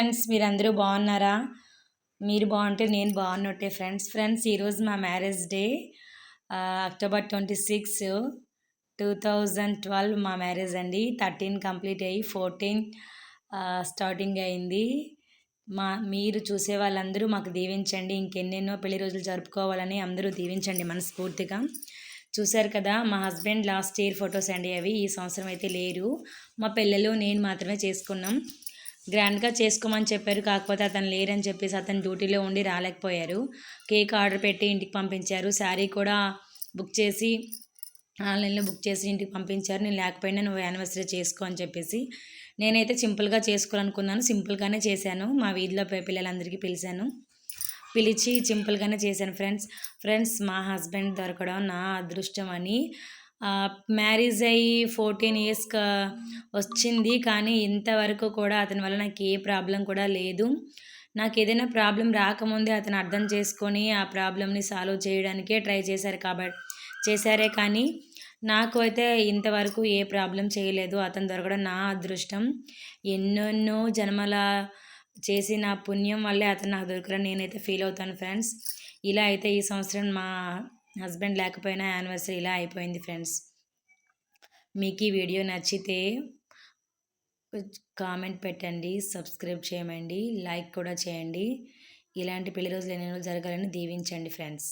Friends మీరందరూ బాగున్నారా? మీరు బాగుంటే నేను బాగున్నట్టే ఫ్రెండ్స్. ఫ్రెండ్స్ ఈరోజు మా marriage day October twenty six two thousand twelve మా మ్యారేజ్ అండి. థర్టీన్ కంప్లీట్ అయ్యి ఫోర్టీన్ స్టార్టింగ్ అయింది. మా మీరు చూసే వాళ్ళందరూ మాకు దీవించండి. ఇంకెన్నెన్నో పెళ్ళి రోజులు జరుపుకోవాలని అందరూ దీవించండి మనస్ఫూర్తిగా. చూశారు కదా మా హస్బెండ్ లాస్ట్ ఇయర్ ఫొటోస్ అండి అవి. ఈ సంవత్సరం అయితే లేరు. మా పిల్లలు నేను మాత్రమే చేసుకున్నాం. గ్రాండ్గా చేసుకోమని చెప్పారు. కాకపోతే అతను లేరని చెప్పేసి అతను డ్యూటీలో ఉండి రాలేకపోయారు. కేక్ ఆర్డర్ పెట్టి ఇంటికి పంపించారు. శారీ కూడా బుక్ చేసి ఆన్లైన్లో బుక్ చేసి ఇంటికి పంపించారు. నేను లేకపోయినా నువ్వు యానివర్సరీ చేసుకో అని చెప్పేసి. నేనైతే సింపుల్గా చేసుకోవాలనుకున్నాను. సింపుల్గానే చేశాను. మా వీధిలో పిల్లలందరికీ పిలిచాను. పిలిచి సింపుల్గానే చేశాను. ఫ్రెండ్స్ ఫ్రెండ్స్ మా హస్బెండ్ దొరకడం నా అదృష్టం అని మ్యారేజ్ అయ్యి ఫోర్టీన్ ఇయర్స్ వచ్చింది. కానీ ఇంతవరకు కూడా అతని వల్ల నాకు ఏ ప్రాబ్లం కూడా లేదు. నాకు ఏదైనా ప్రాబ్లం రాకముందే అతను అర్థం చేసుకొని ఆ ప్రాబ్లమ్ని సాల్వ్ చేయడానికే ట్రై చేశారు కాబట్టి చేశారే. కానీ నాకు అయితే ఇంతవరకు ఏ ప్రాబ్లం చేయలేదు. అతను దొరకడం నా అదృష్టం. ఎన్నెన్నో జన్మల చేసిన పుణ్యం వల్లే అతను నాకు దొరకడం నేనైతే ఫీల్ అవుతాను ఫ్రెండ్స్ ఇలా అయితే ఈ సంవత్సరం మా హస్బెండ్ లేకపోయినా యానివర్సరీ ఇలా అయిపోయింది ఫ్రెండ్స్. మీకు ఈ వీడియో నచ్చితే కామెంట్ పెట్టండి సబ్స్క్రైబ్ చేయమండి లైక్ కూడా చేయండి. ఇలాంటి పెళ్ళి రోజులు ఎన్ని రోజులు జరగాలని దీవించండి ఫ్రెండ్స్.